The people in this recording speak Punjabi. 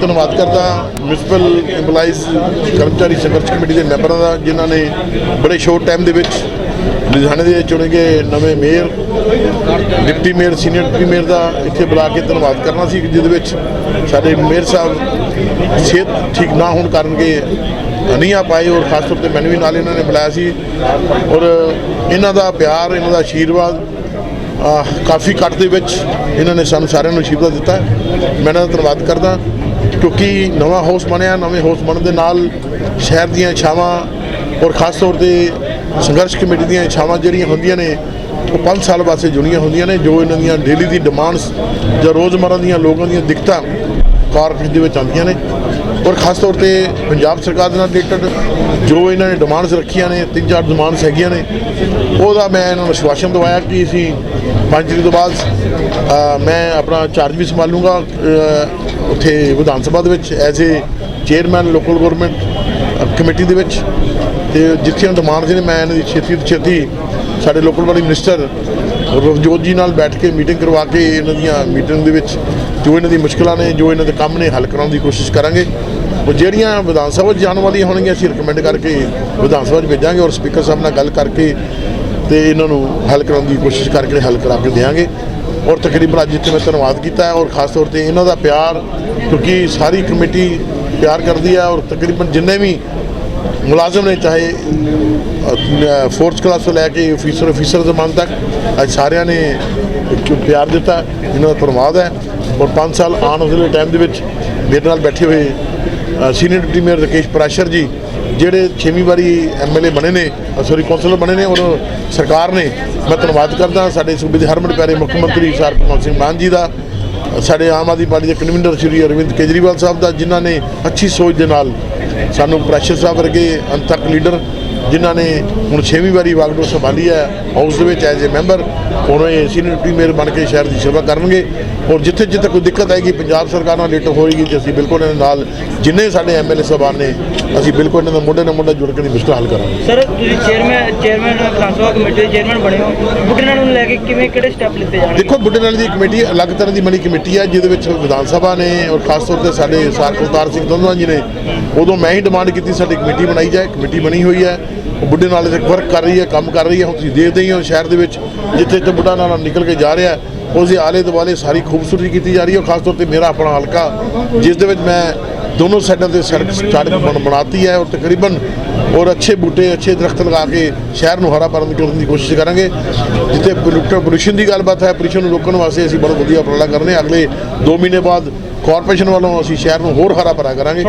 ਧੰਨਵਾਦ ਕਰਦਾ ਮਿਊਨਿਸਪਲ EMPLOYEES ਕਰਮਚਾਰੀ ਸੰਘਰਸ਼ ਕਮੇਟੀ ਦੇ ਮੈਂਬਰਾਂ ਦਾ, ਜਿਨ੍ਹਾਂ ਨੇ ਬੜੇ ਸ਼ੋਰਟ ਟਾਈਮ ਦੇ ਵਿੱਚ ਲੁਧਿਆਣੇ ਦੇ ਚੁਣੇ ਗਏ ਨਵੇਂ mayor, deputy mayor, senior deputy mayor ਦਾ ਇੱਥੇ ਬੁਲਾ ਕੇ ਧੰਨਵਾਦ ਕਰਨਾ ਸੀ, ਜਿਹਦੇ ਵਿੱਚ ਸਾਡੇ ਮੇਅਰ ਸਾਹਿਬ ਸਿਹਤ ਠੀਕ ਨਾ ਹੋਣ ਕਾਰਨ ਕਿ ਨਹੀਂ ਆ ਪਾਏ ਔਰ ਖਾਸ ਤੌਰ ਤੇ ਮੈਨੂੰ ਵੀ ਨਾਲ ਇਹਨਾਂ ਨੇ ਬੁਲਾਇਆ ਸੀ। ਔਰ ਇਹਨਾਂ ਦਾ ਪਿਆਰ, ਇਹਨਾਂ ਦਾ ਆਸ਼ੀਰਵਾਦ ਕਾਫੀ ਕੱਟ ਦੇ ਵਿੱਚ ਇਹਨਾਂ ਨੇ ਸਾਨੂੰ ਸਾਰਿਆਂ ਨੂੰ ਆਸ਼ੀਰਵਾਦ ਦਿੱਤਾ। ਮੈਂ ਇਹਨਾਂ ਦਾ ਧੰਨਵਾਦ ਕਰਦਾ। ਕਿਉਂਕਿ ਨਵਾਂ ਹਾਊਸ ਬਣਿਆ, ਨਵੇਂ ਹਾਊਸ ਬਣਨ ਦੇ ਨਾਲ ਸ਼ਹਿਰ ਦੀਆਂ ਇਛਾਵਾਂ ਔਰ ਖਾਸ ਤੌਰ ਤੇ ਸੰਘਰਸ਼ ਕਮੇਟੀ ਦੀਆਂ ਇਛਾਵਾਂ ਜਿਹੜੀਆਂ ਹੁੰਦੀਆਂ ਨੇ, ਉਹ 5 ਸਾਲ ਵਾਸਤੇ ਜੁੜੀਆਂ ਹੁੰਦੀਆਂ ਨੇ, ਜੋ ਇਹਨਾਂ ਦੀਆਂ ਡੇਲੀ ਦੀ ਡਿਮਾਂਡਸ ਜਾਂ ਰੋਜ਼ਮਰਾਂ ਦੀਆਂ ਲੋਕਾਂ ਦੀਆਂ ਦਿੱਕਤਾਂ ਕਾਰਪੋਰੇਸ਼ਨ ਦੇ ਵਿੱਚ ਆਉਂਦੀਆਂ ਨੇ। ਔਰ ਖਾਸ ਤੌਰ ਤੇ ਪੰਜਾਬ ਸਰਕਾਰ ਦੇ ਨਾਲ ਰਿਲੇਟਡ ਜੋ ਇਹਨਾਂ ਨੇ ਡਿਮਾਂਡਸ ਰੱਖੀਆਂ ਨੇ, ਤਿੰਨ ਚਾਰ ਡਿਮਾਂਡਸ ਹੈਗੀਆਂ ਨੇ, ਉਹਦਾ ਮੈਂ ਇਹਨਾਂ ਨੂੰ ਵਿਸ਼ਵਾਸਨ ਦਵਾਇਆ ਕਿ ਅਸੀਂ ਪੰਜ ਤਰੀਕ ਤੋਂ ਬਾਅਦ ਮੈਂ ਆਪਣਾ ਚਾਰਜ ਵੀ ਸੰਭਾਲੂਗਾ ਉੱਥੇ ਵਿਧਾਨ ਸਭਾ ਦੇ ਵਿੱਚ as a chairman local government committee ਦੇ ਵਿੱਚ। ਤੇ ਜਿੱਥੇ ਡਿਮਾਂਡਸ ਨੇ, ਮੈਂ ਇਹਨਾਂ ਦੀ ਛੇਤੀ ਤੋਂ ਛੇਤੀ ਸਾਡੇ ਲੋਕਲ ਵਾਲੀ ਮਿਨਿਸਟਰ ਰਵਜੋਤ ਜੀ ਨਾਲ ਬੈਠ ਕੇ ਮੀਟਿੰਗ ਕਰਵਾ ਕੇ ਇਹਨਾਂ ਦੀਆਂ ਮੀਟਿੰਗ ਦੇ ਵਿੱਚ ਜੋ ਇਹਨਾਂ ਦੀ ਮੁਸ਼ਕਲਾਂ ਨੇ, ਜੋ ਇਹਨਾਂ ਦੇ ਕੰਮ ਨੇ, ਹੱਲ ਕਰਾਉਣ ਦੀ ਕੋਸ਼ਿਸ਼ ਕਰਾਂਗੇ। ਉਹ ਜਿਹੜੀਆਂ ਵਿਧਾਨ ਸਭਾ 'ਚ ਜਾਣ ਵਾਲੀਆਂ ਹੋਣਗੀਆਂ, ਅਸੀਂ ਰეკਮੈਂਡ ਕਰਕੇ ਵਿਧਾਨ ਸਭਾ 'ਚ ਭੇਜਾਂਗੇ ਔਰ ਸਪੀਕਰ ਸਾਹਿਬ ਨਾਲ ਗੱਲ ਕਰਕੇ ਤੇ ਇਹਨਾਂ ਨੂੰ ਹੱਲ ਕਰਾਉਣ ਦੀ ਕੋਸ਼ਿਸ਼ ਕਰਕੇ ਹੱਲ ਕਰਾ ਕੇ ਦੇਵਾਂਗੇ ਔਰ ਤਕਰੀਬਨ ਅੱਜ ਇੱਥੇ ਮੈਂ ਧੰਨਵਾਦ ਕੀਤਾ ਔਰ ਖਾਸ ਤੌਰ ਤੇ ਇਹਨਾਂ ਦਾ ਪਿਆਰ, ਕਿਉਂਕਿ ਸਾਰੀ ਕਮੇਟੀ ਪਿਆਰ ਕਰਦੀ ਹੈ ਔਰ ਤਕਰੀਬਨ ਜਿੰਨੇ ਵੀ ਮੁਲਾਜ਼ਮ ਨੇ, ਚਾਹੇ ਫੋਰਥ ਕਲਾਸ ਤੋਂ ਲੈ ਕੇ ਅਫੀਸਰ ਅਫੀਸਰ ਜ਼ਮਾਨ ਤੱਕ, ਅੱਜ ਸਾਰਿਆਂ ਨੇ ਪਿਆਰ ਦਿੱਤਾ, ਇਹਨਾਂ ਦਾ ਧੰਨਵਾਦ ਹੈ। ਔਰ 5 ਸਾਲ ਆਉਣ ਵਾਲੇ ਟਾਈਮ ਦੇ ਵਿੱਚ ਮੇਰੇ ਨਾਲ ਬੈਠੇ ਹੋਏ senior deputy mayor Rakesh Prashar ji, ਜਿਹੜੇ 6ਵੀਂ ਵਾਰੀ ਐਮਐਲਏ ਬਣੇ ਨੇ ਸੌਰੀ ਕੌਂਸਲਰ ਬਣੇ ਨੇ, ਔਰ ਸਰਕਾਰ ਨੇ, ਮੈਂ ਧੰਨਵਾਦ ਕਰਦਾ, ਸਾਡੇ ਸੂਬੇ ਦੇ ਹਰਮਨ ਪਿਆਰੇ ਮੁੱਖ ਮੰਤਰੀ ਸਰ ਭਗਵੰਤ ਸਿੰਘ ਮਾਨ ਜੀ ਦਾ ਸਾਡੇ ਆਮ ਆਦਮੀ ਪਾਰਟੀ ਦੇ ਕਨਵੀਨਰ ਸ਼੍ਰੀ ਅਰਵਿੰਦ ਕੇਜਰੀਵਾਲ ਸਾਹਿਬ ਦਾ, ਜਿਨ੍ਹਾਂ ਨੇ ਅੱਛੀ ਸੋਚ ਦੇ ਨਾਲ ਸਾਨੂੰ ਪ੍ਰੈਸ਼ਰ ਸਾਹਿਬ ਵਰਗੇ ਅੰਤਕ ਲੀਡਰ ਜਿਨ੍ਹਾਂ ਨੇ ਹੁਣ 6ਵੀਂ ਵਾਰੀ ਵਾਗਡੋਰ ਸੰਭਾਲੀ ਹੈ ਹਾਊਸ ਦੇ ਵਿੱਚ ਐਜ਼ ਏ ਮੈਂਬਰ ਹੁਣ ਇਹ ਸੀਨੀਅਰ ਡਿਪਟੀ ਮੇਅਰ ਬਣ ਕੇ ਸ਼ਹਿਰ ਦੀ ਸੇਵਾ ਕਰਨਗੇ। ਔਰ ਜਿੱਥੇ ਜਿੱਥੇ ਕੋਈ ਦਿੱਕਤ ਆਏਗੀ ਪੰਜਾਬ ਸਰਕਾਰ ਨਾਲ ਲੇਟ ਹੋਏਗੀ ਤੇ ਅਸੀਂ ਬਿਲਕੁਲ ਇਹਨਾਂ ਨਾਲ ਜਿੰਨੇ ਸਾਡੇ ਐਮਐਲਏ ਸਾਹਿਬਾਨ ਨੇ ਅਸੀਂ ਬਿਲਕੁਲ ਇਹਨਾਂ ਦਾ ਮੋਢੇ ਨਾਲ ਮੋਢਾ ਜੁੜ ਕੇ ਦੀ ਮੁਸ਼ਕਲ ਹੱਲ ਕਰਾਂਗੇ। ਸਰ ਤੁਸੀਂ chairman chairman Vidhan Sabha committee ਦੇ ਚੇਅਰਮੈਨ ਬਣੇ ਹੋ। ਬੁੱਢੇ ਨੂੰ ਲੈ ਕੇ ਕਿਵੇਂ ਕਿਹੜੇ ਸਟੈਪ ਲਿੱਤੇ ਜਾਣਗੇ? ਦੇਖੋ ਬੁੱਢੇ ਨਾਲ ਦੀ ਕਮੇਟੀ ਅਲੱਗ ਤਰ੍ਹਾਂ ਦੀ ਬਣੀ ਕਮੇਟੀ ਹੈ ਜਿਹਦੇ ਵਿੱਚ ਵਿਧਾਨ ਸਭਾ ਨੇ ਔਰ ਖਾਸ ਤੌਰ ਤੇ ਸਾਡੇ ਸਰਕਰਤਾਰ ਸਿੰਘ ਦੰਦਵਾ ਜੀ ਨੇ। ਉਦੋਂ ਮੈਂ ਹੀ ਡਿਮਾਂਡ ਕੀਤੀ ਸਾਡੀ ਕਮੇਟੀ ਬਣਾਈ ਜਾਏ ਕਮੇਟੀ ਬਣੀ ਹੋਈ ਹੈ। ਉਹ ਬੁੱਢੇ ਨਾਲੇ ਤੇ ਵਰਕ ਕਰ ਰਹੀ ਹੈ, ਕੰਮ ਕਰ ਰਹੀ ਹੈ, ਹੁਣ ਤੁਸੀਂ ਦੇਖਦੇ ਹੀ ਹੋ ਸ਼ਹਿਰ ਦੇ ਵਿੱਚ, ਜਿੱਥੇ ਜਿੱਥੇ ਬੁੱਢਾ ਨਾਲ ਨਿਕਲ ਕੇ ਜਾ ਰਿਹਾ ਉਸ ਦੇ ਆਲੇ ਦੁਆਲੇ ਸਾਰੀ ਖੂਬਸੂਰਤੀ ਕੀਤੀ ਜਾ ਰਹੀ ਹੈ ਖਾਸ ਤੌਰ ਤੇ ਮੇਰਾ ਆਪਣਾ ਹਲਕਾ, ਜਿਸ ਦੇ ਵਿੱਚ ਮੈਂ ਦੋਨੋਂ ਸਾਈਡਾਂ ਤੇ ਸੜਕ ਸੜਕ ਬਣ- ਬਣਾਤੀ ਹੈ, ਔਰ ਤਕਰੀਬਨ ਔਰ ਅੱਛੇ ਬੂਟੇ, ਅੱਛੇ ਦਰਖਤ ਲਗਾ ਕੇ ਸ਼ਹਿਰ ਨੂੰ ਹਰਾ ਭਰਨ ਕਰਨ ਦੀ ਕੋਸ਼ਿਸ਼ ਕਰਾਂਗੇ, ਜਿੱਥੇ ਪੋਲੂਟਰ ਪੋਲੂਸ਼ਨ ਦੀ ਗੱਲਬਾਤ ਹੈ ਪੋਲੂਸ਼ਨ ਨੂੰ ਰੋਕਣ ਵਾਸਤੇ ਅਸੀਂ ਬਹੁਤ ਵਧੀਆ ਉਪਰਾਲਾ ਕਰਨੇ ਅਗਲੇ 2 ਮਹੀਨੇ ਬਾਅਦ ਕਾਰਪੋਰੇਸ਼ਨ ਵੱਲੋਂ ਅਸੀਂ ਸ਼ਹਿਰ ਨੂੰ ਹੋਰ ਹਰਾ ਭਰਾ ਕਰਾਂਗੇ।